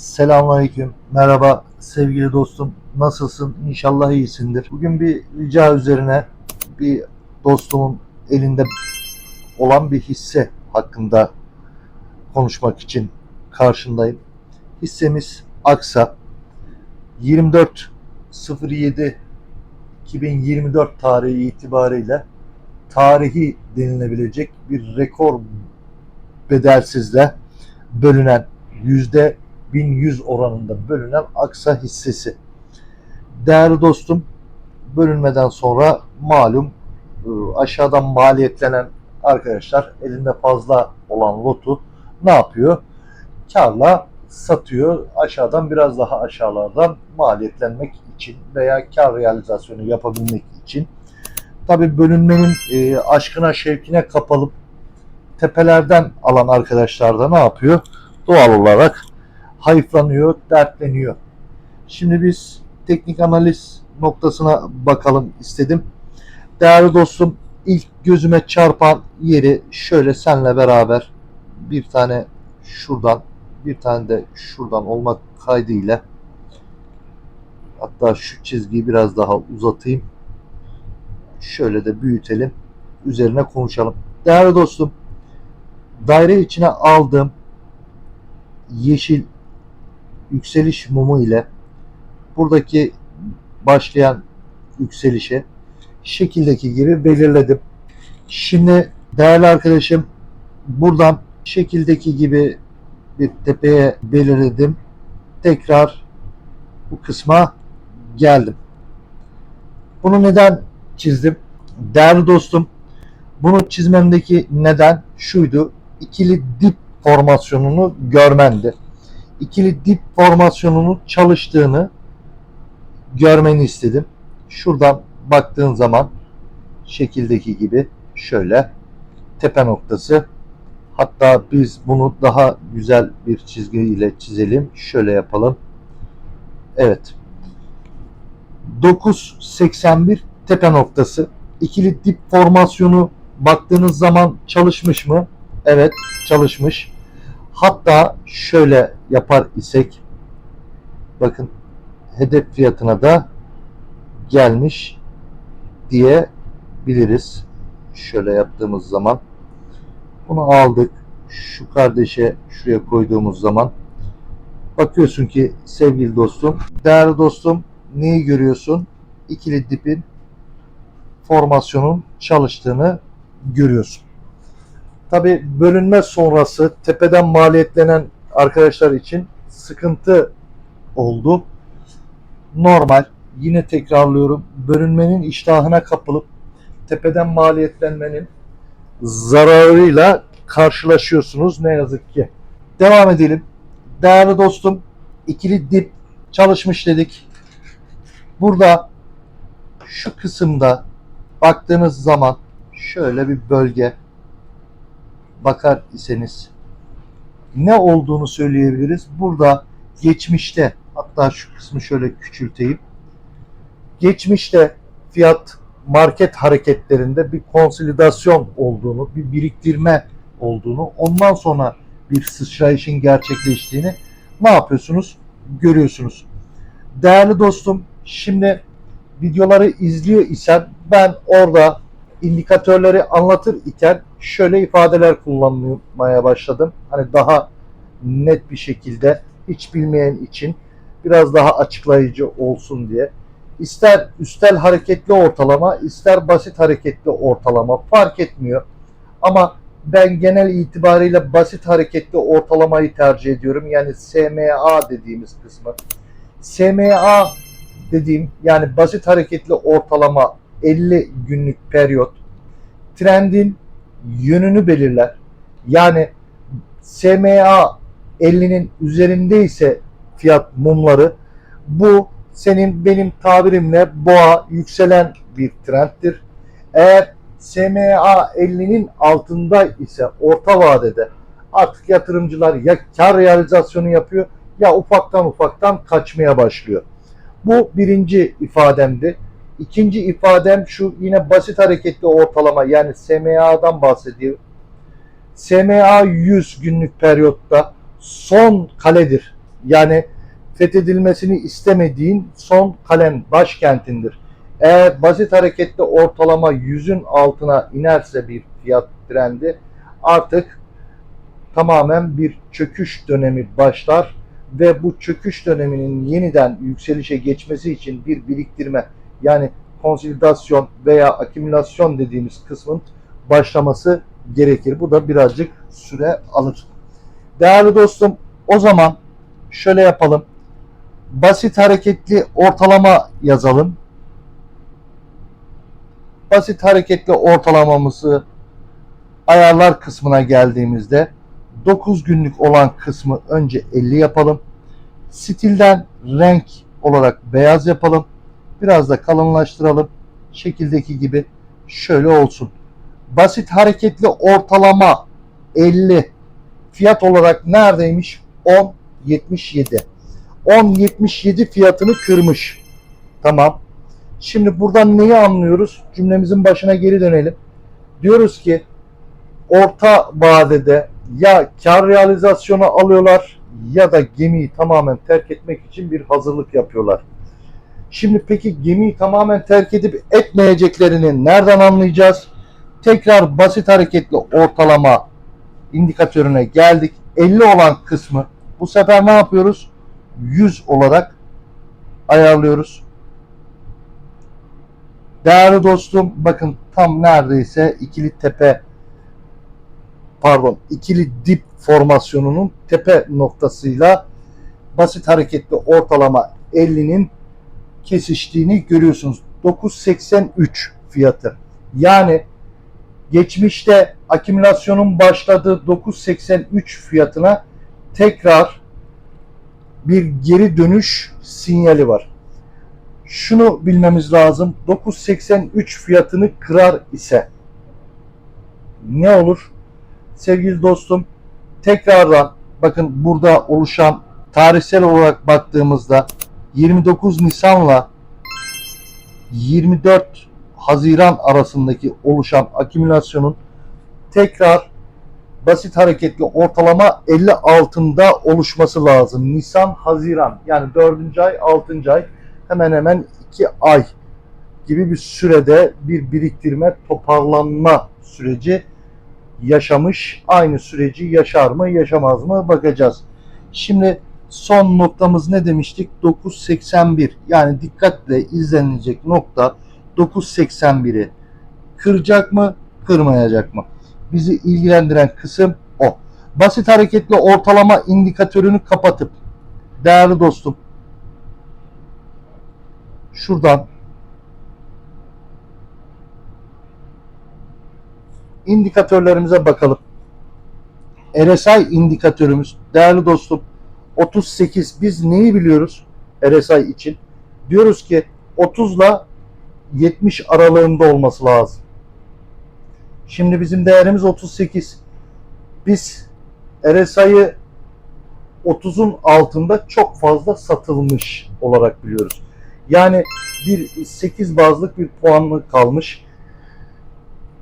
Selamünaleyküm. Merhaba sevgili dostum. Nasılsın? İnşallah iyisindir. Bugün bir rica üzerine bir dostumun elinde olan bir hisse hakkında konuşmak için karşındayım. Hissemiz Aksa 24.07 2024 tarihi itibariyle tarihi denilebilecek bir rekor bedelsizle bölünen yüzde 1100 oranında bölünen Aksa hissesi. Değerli dostum, bölünmeden sonra malum e, aşağıdan maliyetlenen arkadaşlar elinde fazla olan lotu ne yapıyor? Karla satıyor. Aşağıdan biraz daha aşağılardan maliyetlenmek için veya kar realizasyonu yapabilmek için. Tabi bölünmenin e, aşkına şevkine kapılıp tepelerden alan arkadaşlar da ne yapıyor? Doğal olarak hayıflanıyor, dertleniyor. Şimdi biz teknik analiz noktasına bakalım istedim. Değerli dostum ilk gözüme çarpan yeri şöyle senle beraber bir tane şuradan bir tane de şuradan olmak kaydıyla hatta şu çizgiyi biraz daha uzatayım. Şöyle de büyütelim. Üzerine konuşalım. Değerli dostum daire içine aldığım yeşil yükseliş mumu ile buradaki başlayan yükselişe şekildeki gibi belirledim. Şimdi değerli arkadaşım buradan şekildeki gibi bir tepeye belirledim. Tekrar bu kısma geldim. Bunu neden çizdim? Değerli dostum bunu çizmemdeki neden şuydu. İkili dip formasyonunu görmendi ikili dip formasyonunun çalıştığını görmeni istedim. Şuradan baktığın zaman şekildeki gibi şöyle tepe noktası. Hatta biz bunu daha güzel bir çizgi ile çizelim. Şöyle yapalım. Evet. 9.81 tepe noktası. İkili dip formasyonu baktığınız zaman çalışmış mı? Evet, çalışmış. Hatta şöyle yapar isek bakın hedef fiyatına da gelmiş diyebiliriz. Şöyle yaptığımız zaman bunu aldık. Şu kardeşe şuraya koyduğumuz zaman bakıyorsun ki sevgili dostum, değerli dostum neyi görüyorsun? İkili dipin formasyonun çalıştığını görüyorsun. Tabi bölünme sonrası tepeden maliyetlenen arkadaşlar için sıkıntı oldu. Normal. Yine tekrarlıyorum. Bölünmenin iştahına kapılıp tepeden maliyetlenmenin zararıyla karşılaşıyorsunuz ne yazık ki. Devam edelim. Değerli dostum ikili dip çalışmış dedik. Burada şu kısımda baktığınız zaman şöyle bir bölge bakar iseniz ne olduğunu söyleyebiliriz. Burada geçmişte hatta şu kısmı şöyle küçülteyim. Geçmişte fiyat market hareketlerinde bir konsolidasyon olduğunu, bir biriktirme olduğunu, ondan sonra bir sıçrayışın gerçekleştiğini ne yapıyorsunuz? Görüyorsunuz. Değerli dostum, şimdi videoları izliyor isen ben orada indikatörleri anlatır iken şöyle ifadeler kullanmaya başladım. Hani daha net bir şekilde hiç bilmeyen için biraz daha açıklayıcı olsun diye. İster üstel hareketli ortalama, ister basit hareketli ortalama fark etmiyor. Ama ben genel itibariyle basit hareketli ortalamayı tercih ediyorum. Yani SMA dediğimiz kısmı. SMA dediğim yani basit hareketli ortalama 50 günlük periyot trendin yönünü belirler. Yani SMA 50'nin üzerinde ise fiyat mumları bu senin benim tabirimle boğa yükselen bir trendtir. Eğer SMA 50'nin altında ise orta vadede artık yatırımcılar ya kar realizasyonu yapıyor ya ufaktan ufaktan kaçmaya başlıyor. Bu birinci ifademdi. İkinci ifadem şu yine basit hareketli ortalama yani SMA'dan bahsediyor. SMA 100 günlük periyotta son kaledir. Yani fethedilmesini istemediğin son kalem başkentindir. Eğer basit hareketli ortalama 100'ün altına inerse bir fiyat trendi artık tamamen bir çöküş dönemi başlar ve bu çöküş döneminin yeniden yükselişe geçmesi için bir biriktirme yani konsolidasyon veya akümülasyon dediğimiz kısmın başlaması gerekir. Bu da birazcık süre alır. Değerli dostum o zaman şöyle yapalım. Basit hareketli ortalama yazalım. Basit hareketli ortalamamızı ayarlar kısmına geldiğimizde 9 günlük olan kısmı önce 50 yapalım. Stilden renk olarak beyaz yapalım. Biraz da kalınlaştıralım. Şekildeki gibi şöyle olsun. Basit hareketli ortalama 50 fiyat olarak neredeymiş? 10.77. 10.77 fiyatını kırmış. Tamam. Şimdi buradan neyi anlıyoruz? Cümlemizin başına geri dönelim. Diyoruz ki orta vadede ya kar realizasyonu alıyorlar ya da gemiyi tamamen terk etmek için bir hazırlık yapıyorlar. Şimdi peki gemiyi tamamen terk edip etmeyeceklerini nereden anlayacağız? Tekrar basit hareketli ortalama indikatörüne geldik. 50 olan kısmı bu sefer ne yapıyoruz? 100 olarak ayarlıyoruz. Değerli dostum bakın tam neredeyse ikili tepe pardon ikili dip formasyonunun tepe noktasıyla basit hareketli ortalama 50'nin kesiştiğini görüyorsunuz. 983 fiyatı. Yani geçmişte akümülasyonun başladığı 983 fiyatına tekrar bir geri dönüş sinyali var. Şunu bilmemiz lazım. 983 fiyatını kırar ise ne olur? Sevgili dostum tekrardan bakın burada oluşan tarihsel olarak baktığımızda 29 Nisan'la 24 Haziran arasındaki oluşan akümülasyonun tekrar basit hareketli ortalama 50 altında oluşması lazım. Nisan, Haziran yani 4. ay, 6. ay hemen hemen 2 ay gibi bir sürede bir biriktirme, toparlanma süreci yaşamış. Aynı süreci yaşar mı, yaşamaz mı bakacağız. Şimdi son noktamız ne demiştik? 981. Yani dikkatle izlenilecek nokta 981'i kıracak mı, kırmayacak mı? Bizi ilgilendiren kısım o. Basit hareketli ortalama indikatörünü kapatıp değerli dostum şuradan indikatörlerimize bakalım. RSI indikatörümüz değerli dostum 38 biz neyi biliyoruz RSI için? Diyoruz ki 30 ile 70 aralığında olması lazım. Şimdi bizim değerimiz 38. Biz RSI'yi 30'un altında çok fazla satılmış olarak biliyoruz. Yani bir 8 bazlık bir puanlı kalmış.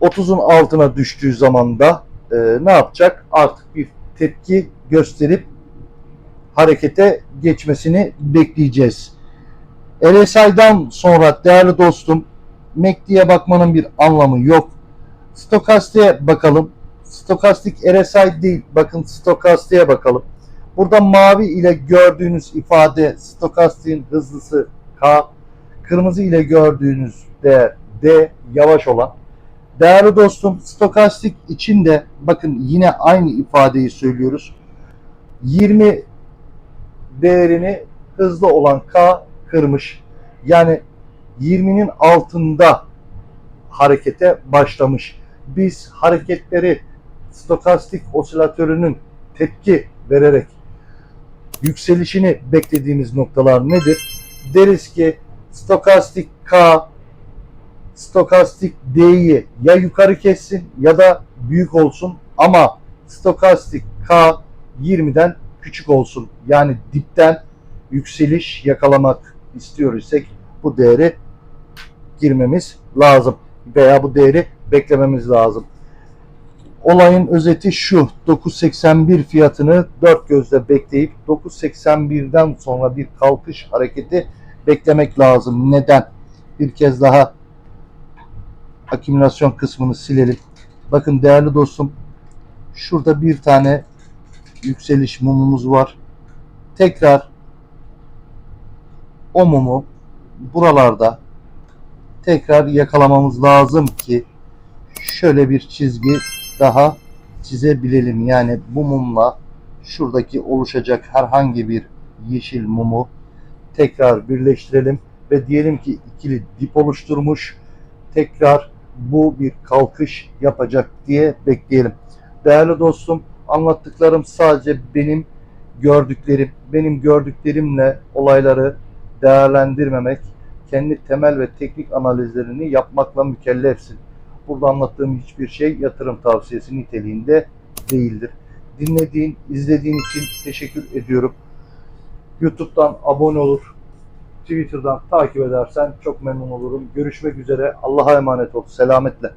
30'un altına düştüğü zaman da e, ne yapacak? Artık bir tepki gösterip harekete geçmesini bekleyeceğiz. RSI'dan sonra değerli dostum MACD'ye bakmanın bir anlamı yok. Stokastik'e bakalım. Stokastik RSI değil. Bakın stokastik'e bakalım. Burada mavi ile gördüğünüz ifade stokastik'in hızlısı K. Kırmızı ile gördüğünüz değer D yavaş olan. Değerli dostum stokastik için de bakın yine aynı ifadeyi söylüyoruz. 20 değerini hızlı olan K kırmış. Yani 20'nin altında harekete başlamış. Biz hareketleri stokastik osilatörünün tepki vererek yükselişini beklediğimiz noktalar nedir? Deriz ki stokastik K stokastik D'yi ya yukarı kessin ya da büyük olsun ama stokastik K 20'den küçük olsun. Yani dipten yükseliş yakalamak istiyor isek bu değeri girmemiz lazım veya bu değeri beklememiz lazım. olayın özeti şu. 981 fiyatını dört gözle bekleyip 981'den sonra bir kalkış hareketi beklemek lazım. Neden? Bir kez daha akümülasyon kısmını silelim. Bakın değerli dostum şurada bir tane yükseliş mumumuz var. Tekrar o mumu buralarda tekrar yakalamamız lazım ki şöyle bir çizgi daha çizebilelim. Yani bu mumla şuradaki oluşacak herhangi bir yeşil mumu tekrar birleştirelim ve diyelim ki ikili dip oluşturmuş. Tekrar bu bir kalkış yapacak diye bekleyelim. Değerli dostum, anlattıklarım sadece benim gördüklerim, benim gördüklerimle olayları değerlendirmemek, kendi temel ve teknik analizlerini yapmakla mükellefsin. Burada anlattığım hiçbir şey yatırım tavsiyesi niteliğinde değildir. Dinlediğin, izlediğin için teşekkür ediyorum. YouTube'dan abone olur, Twitter'dan takip edersen çok memnun olurum. Görüşmek üzere. Allah'a emanet ol. Selametle.